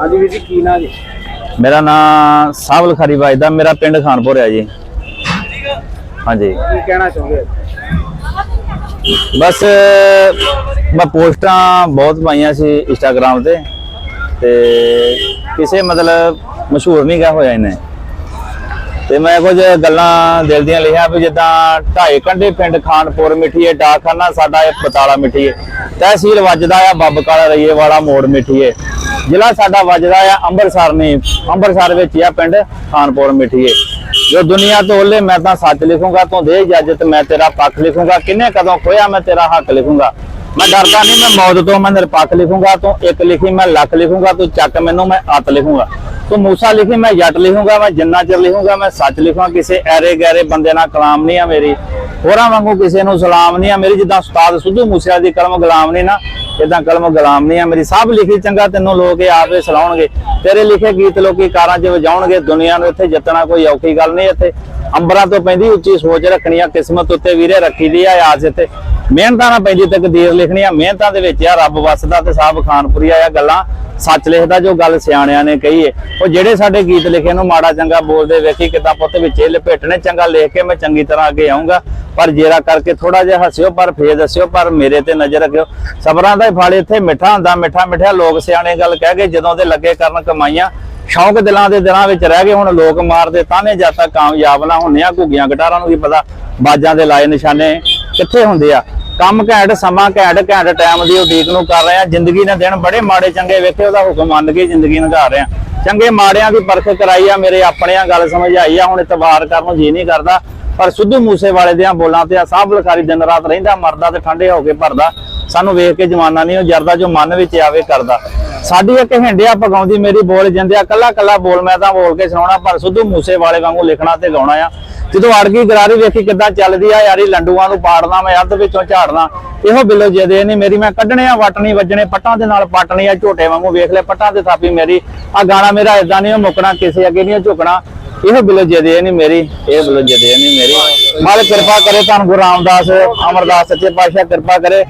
ਹਾਂਜੀ ਵੀਰ ਜੀ ਕੀ ਨਾਂ ਜੀ? ਮੇਰਾ ਨਾਮ ਸਾਵਲ ਖਰੀ ਦਾ ਮੇਰਾ ਪਿੰਡ ਖਾਨਪੁਰ ਹੈ ਜੀ। ਹਾਂਜੀ। ਕੀ ਕਹਿਣਾ ਚਾਹੁੰਦੇ ਬਸ ਮੈਂ ਪੋਸਟਾਂ ਬਹੁਤ ਪਾਈਆਂ ਸੀ ਇੰਸਟਾਗ੍ਰam ਤੇ ਤੇ ਕਿਸੇ ਮਤਲਬ ਮਸ਼ਹੂਰ ਨਹੀਂ ਗਿਆ ਹੋਇਆ ਇਹਨੇ। ਤੇ ਮੈਂ ਕੁਝ ਗੱਲਾਂ ਦਿਲ ਦੀਆਂ ਲਿਖਿਆ ਵੀ ਜਿੱਦਾਂ ਢਾਈ ਕੰਢੇ ਪਿੰਡ ਖਾਨਪੁਰ ਮਿੱਠੀਏ ਡਾਕਖਾਨਾ ਸਾਡਾ ਇਹ ਬਤਾਲਾ ਮਿੱਠੀਏ ਤਹਿਸੀਲ ਵੱਜਦਾ ਆ ਬੱਬ ਕਾਲਾ ਰਈਏ ਵਾਲਾ ਮੋੜ ਮਿੱਠੀਏ ਜ਼ਿਲ੍ਹਾ ਸਾਡਾ ਵੱਜਦਾ ਆ ਅੰਮ੍ਰਿਤਸਰ ਨੇ ਅੰਮ੍ਰਿਤਸਰ ਵਿੱਚ ਆ ਪਿੰਡ ਖਾਨਪੁਰ ਮਿੱਠੀਏ। ਜੋ ਦੁਨੀਆ ਤੋਂ ਓਲੇ ਮੈਂ ਤਾਂ ਸੱਚ ਲਿਖੂੰਗਾ, ਤੂੰ ਦੇ ਇਜਾਜ਼ਤ ਮੈਂ ਤੇਰਾ ਪੱਖ ਲਿਖੂੰਗਾ। ਕਿੰਨੇ ਕਦੋਂ ਖੋਇਆ ਮੈਂ ਤੇਰਾ ਹੱਕ ਲਿਖੂੰਗਾ। ਮੈਂ ਡਰਦਾ ਨਹੀਂ ਮੈਂ ਮੌਤ ਤੋਂ ਮੈਂ ਨਿਰਪੱਖ ਲਿਖੂੰਗਾ, ਤੂੰ ਇੱਕ ਲਿਖੀ ਮੈਂ ਲੱਖ ਲਿਖੂੰਗਾ, ਤੂੰ ਚੱਕ ਮੈਨੂੰ ਮੈਂ ਅੱਤ ਲਿਖੂੰਗਾ। ਤੂੰ ਮੂਸਾ ਲਿਖੀ ਮੈਂ ਜੱਟ ਲਿਖੂੰਗਾ, ਮੈਂ ਜਿੰਨਾ ਚਿਰ ਲਿਖੂੰਗਾ ਮੈਂ ਸੱਚ ਲਿਖੂੰਗਾ, ਕਿਸੇ ਐਰੇ ਗੈਰੇ ਬੰਦੇ ਨਾਲ ਕਲਾਮ ਨਹੀਂ ਆ ਮੇਰੀ। ਹੋਰਾਂ ਵਾਂਗੂ ਕਿਸੇ ਨੂੰ ਸਲਾਮ ਨਹੀਂ ਆ। ਮੇਰੀ ਜਿੱਦਾਂ ਉਸਤਾਦ ਸਿੱਧੂ ਮੂਸੇਵਾਲੇ ਦੀ ਕਲਮ ਗੁਲਾਮ ਨਹੀਂ ਨਾ ਇਦਾਂ ਕਲਮ ਗੁਲਾਮ ਨਹੀਂ ਆ। ਮੇਰੀ ਸਭ ਲਿਖੀ ਚੰਗਾ, ਤੈਨੂੰ ਲੋਕ ਇਹ ਆਪੇ ਸਲਾਉਣਗੇ ਤੇਰੇ ਲਿਖੇ ਗੀਤ ਲੋਕੀ ਕਾਰਾਂ 'ਚ ਵਜਾਉਣਗੇ, ਦੁਨੀਆ ਨੂੰ ਇੱਥੇ ਜਿੱਤਣਾ ਕੋਈ ਔਖੀ ਗੱਲ ਨਹੀਂ ਇੱਥੇ। ਅੰਬਰਾਂ ਤੋਂ ਪੈਂਦੀ ਉੱਚੀ ਸੋਚ ਰੱਖਣੀ ਆ, ਕਿਸਮਤ ਉੱਤੇ ਵੀਰੇ ਰੱਖੀ ਦੀ ਆ ਆਸ ਇੱਥੇ। ਮਿਹਨਤਾਂ ਨਾਲ ਪੈਂਦੀ ਤਕਦੀਰ ਲਿਖਣੀ ਆ। ਮਿਹਨਤਾਂ ਦੇ ਵਿੱਚ ਆ ਰੱਬ ਵਸਦਾ ਤੇ ਸਾਹਿਬ ਖਾਨਪੁਰੀ ਆ ਗੱਲਾਂ ਸੱਚ ਲਿਖਦਾ ਜੋ ਗੱਲ ਸਿਆਣਿਆਂ ਨੇ ਕਹੀ ਏ, ਉਹ ਜਿਹੜੇ ਸਾਡੇ ਗੀਤ ਲਿਖੇ ਨੂੰ ਮਾੜਾ ਚੰਗਾ ਬੋਲਦੇ ਵੇਖੀ ਕਿਤਾ ਪੁੱਤ ਵਿੱਚ ਇਹ ਲਪੇਟਣੇ ਚੰਗਾ ਲਿਖ ਕੇ ਮੈਂ ਚੰਗੀ ਤਰ੍ਹਾਂ ਅੱਗੇ ਆਉਂਗਾ ਪਰ ਜੇਰਾ ਕਰਕੇ ਥੋੜਾ ਜਿਹਾ ਹੱਸਿਓ, ਪਰ ਫੇਰ ਦੱਸਿਓ, ਪਰ ਮੇਰੇ ਤੇ ਨਜ਼ਰ ਰੱਖਿਓ। ਸਬਰਾਂ ਦਾ ਫਲ ਇੱਥੇ ਮਿੱਠਾ ਹੁੰਦਾ, ਮਿੱਠਾ ਮਿੱਠਾ ਲੋਕ ਸਿਆਣੇ ਗੱਲ ਕਹਿ ਗਏ, ਜਦੋਂ ਤੇ ਲੱਗੇ ਕਰਨ ਕਮਾਈਆਂ। ਸ਼ੌਂਕ ਦਿਲਾਂ ਦੇ ਦਿਲਾਂ ਵਿੱਚ ਰਹਿ ਗਏ, ਹੁਣ ਲੋਕ ਮਾਰਦੇ ਤਾਨੇ ਜਦ ਤੱਕ ਕਾਮਯਾਬ ਨਾ ਹੁੰਨੇ ਆ। ਘੁੱਗੀਆਂ, ਗਟਾਰਾਂ ਨੂੰ ਕੀ ਪਤਾ, ਬਾਜਾਂ ਦੇ ਲਾਏ ਨਿਸ਼ਾਨੇ ਕਿੱਥੇ ਹੁੰਦੇ ਆ। ਕੰਮ ਘੈਂਟ, ਸਮਾਂ ਘੈਂਟ ਘੈਂਟ ਟਾਈਮ ਦੀ ਉਡੀਕ ਨੂੰ ਕਰ ਰਹੇ ਆ ਜ਼ਿੰਦਗੀ ਦੇ ਦਿਨ ਬੜੇ ਮਾੜੇ ਚੰਗੇ ਵੇਖੇ, ਉਹਦਾ ਹੁਕਮ ਮੰਨ ਕੇ ਜ਼ਿੰਦਗੀ ਨਿਭਾ ਰਹੇ ਆ ਚੰਗੇ ਮਾੜਿਆਂ ਦੀ ਪਰਖ ਕਰਾਈ ਆ, ਮੇਰੇ ਆਪਣਿਆਂ ਗੱਲ ਸਮਝ ਆਈ ਆ, ਹੁਣ ਇਤਬਾਰ ਕਰਨ ਨੂੰ ਜੀ ਨਹੀਂ ਕਰਦਾ। ਪਰ ਸਿੱਧੂ ਮੂਸੇ ਵਾਲੇ ਦੀਆਂ ਬੋਲਾਂ ਤੇ ਆ ਸਾਹ ਲਖਾਰੀ ਦਿਨ ਰਾਤ ਰਹਿੰਦਾ, ਮਰਦਾ ਤੇ ਠੰਡੇ ਹੋ ਕੇ ਭਰਦਾ। ਸਾਨੂੰ ਵੇਖ ਕੇ ਜਮਾਨਾ ਨਹੀਂ, ਉਹ ਜਰਦਾ ਜੋ ਮਨ ਵਿੱਚ ਆਵੇ ਕਰਦਾ। ਸਾਡੀ ਇੱਕ ਹਿੰਡਿਆ ਪਗਾਉਂਦੀ ਮੇਰੀ ਬੋਲ ਜਾਂਦਿਆ ਕੱਲਾ ਕੱਲਾ ਬੋਲ ਮੈਂ ਤਾਂ ਬੋਲ ਕੇ ਸੁਣਾਉਣਾ, ਪਰ ਸਿੱਧੂ ਮੂਸੇ ਵਾਲੇ ਵਾਂਗੂ ਲਿਖਣਾ ਤੇ ਗਾਉਣਾ ਆ। ਜਦੋਂ ਅੜ ਗਈ ਗਰਾਰੀ ਵੇਖੀ ਕਿੱਦਾਂ ਚੱਲਦੀ ਆ, ਯਾਰੀ ਲੰਡੂਆਂ ਨੂੰ ਪਾੜਨਾ, ਮੈਂ ਅੱਧ ਵਿੱਚੋਂ ਝਾੜਨਾ, ਇਹੋ ਬਿੱਲੋ ਜਦੇ ਨਹੀਂ ਮੇਰੀ, ਮੈਂ ਕੱਢਣੇ ਆ ਵਟਣੀ ਵੱਜਣੇ, ਪੱਟਾਂ ਦੇ ਨਾਲ ਪੱਟਣੀ ਆ, ਝੋਟੇ ਵਾਂਗੂ ਵੇਖ ਲੈ, ਪੱਟਾਂ ਤੇ ਥਾਪੀ ਮੇਰੀ ਆ ਗਾਣਾ ਮੇਰਾ ਇਦਾਂ ਨਹੀਂ ਮੁੱਕਣਾ, ਕਿਸੇ ਅੱਗੇ ਨਹੀਂ ਝੁਕਣਾ, ਇਹ ਬਿੱਲੋ ਜਦੇ ਨਹੀਂ ਮੇਰੀ, ਇਹ ਬਿੱਲੋ ਜਦੇ ਨਹੀਂ ਮੇਰੀ। ਮਾਲਕ ਕਿਰਪਾ ਕਰੇ ਤੁਹਾਨੂੰ, ਗੁਰੂ ਰਾਮਦਾਸ, ਅਮਰਦਾਸ ਸੱਚੇ ਪਾਤਸ਼ਾਹ ਕਿਰਪਾ ਕਰੇ।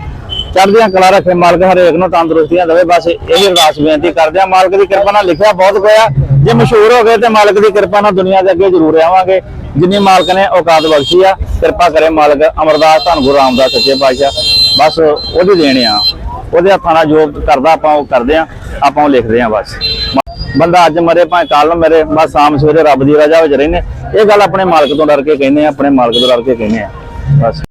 ਚੜ੍ਹਦੀਆਂ ਕਲਾ ਰੱਖੇ ਮਾਲਕ ਹਰੇਕ ਨੂੰ ਤੰਦਰੁਸਤੀਆਂ ਦੇਵੇ, ਬਸ ਇਹ ਅਰਦਾਸ ਬੇਨਤੀ ਕਰਦੇ ਆ, ਮਾਲਕ ਦੀ ਕਿਰਪਾ ਨਾਲ ਲਿਖਿਆ ਬਹੁਤ ਹੋਇਆ ਜੇ ਮਸ਼ਹੂਰ ਹੋ ਗਏ ਤੇ ਮਾਲਕ ਦੀ ਕਿਰਪਾ ਨਾਲ ਦੁਨੀਆ ਦੇ ਅੱਗੇ ਜ਼ਰੂਰ ਆਵਾਂਗੇ। ਜਿੰਨੀ ਮਾਲਕ ਨੇ ਔਕਾਤ ਬਖਸ਼ੀ ਆ, ਕਿਰਪਾ ਕਰੇ ਮਾਲਕ ਅਮਰਦਾਸ ਧੰਨ ਗੁਰੂ ਰਾਮਦਾਸ ਸੱਚੇ ਪਾਤਸ਼ਾਹ। ਬਸ ਉਹਦੀ ਦੇਣੇ ਆ। ਉਹਦੇ ਹੱਥਾਂ ਨਾਲ ਜੋ ਕਰਦਾ ਆਪਾਂ ਉਹ ਕਰਦੇ ਆ, ਆਪਾਂ ਉਹ ਲਿਖਦੇ ਆ ਬਸ। ਬੰਦਾ ਅੱਜ ਮਰੇ ਭਾਵੇਂ ਕੱਲ ਨੂੰ ਮਰੇ, ਬਸ ਸ਼ਾਮ ਸਵੇਰੇ ਰੱਬ ਦੀ ਰਜ਼ਾ ਵਿੱਚ ਰਹਿੰਦੇ। ਇਹ ਗੱਲ ਆਪਣੇ ਮਾਲਕ ਤੋਂ ਡਰ ਕੇ ਕਹਿੰਦੇ ਆ, ਆਪਣੇ ਮਾਲਕ ਤੋਂ ਡਰ ਕੇ ਕਹਿੰਦੇ ਆ। ਬਸ।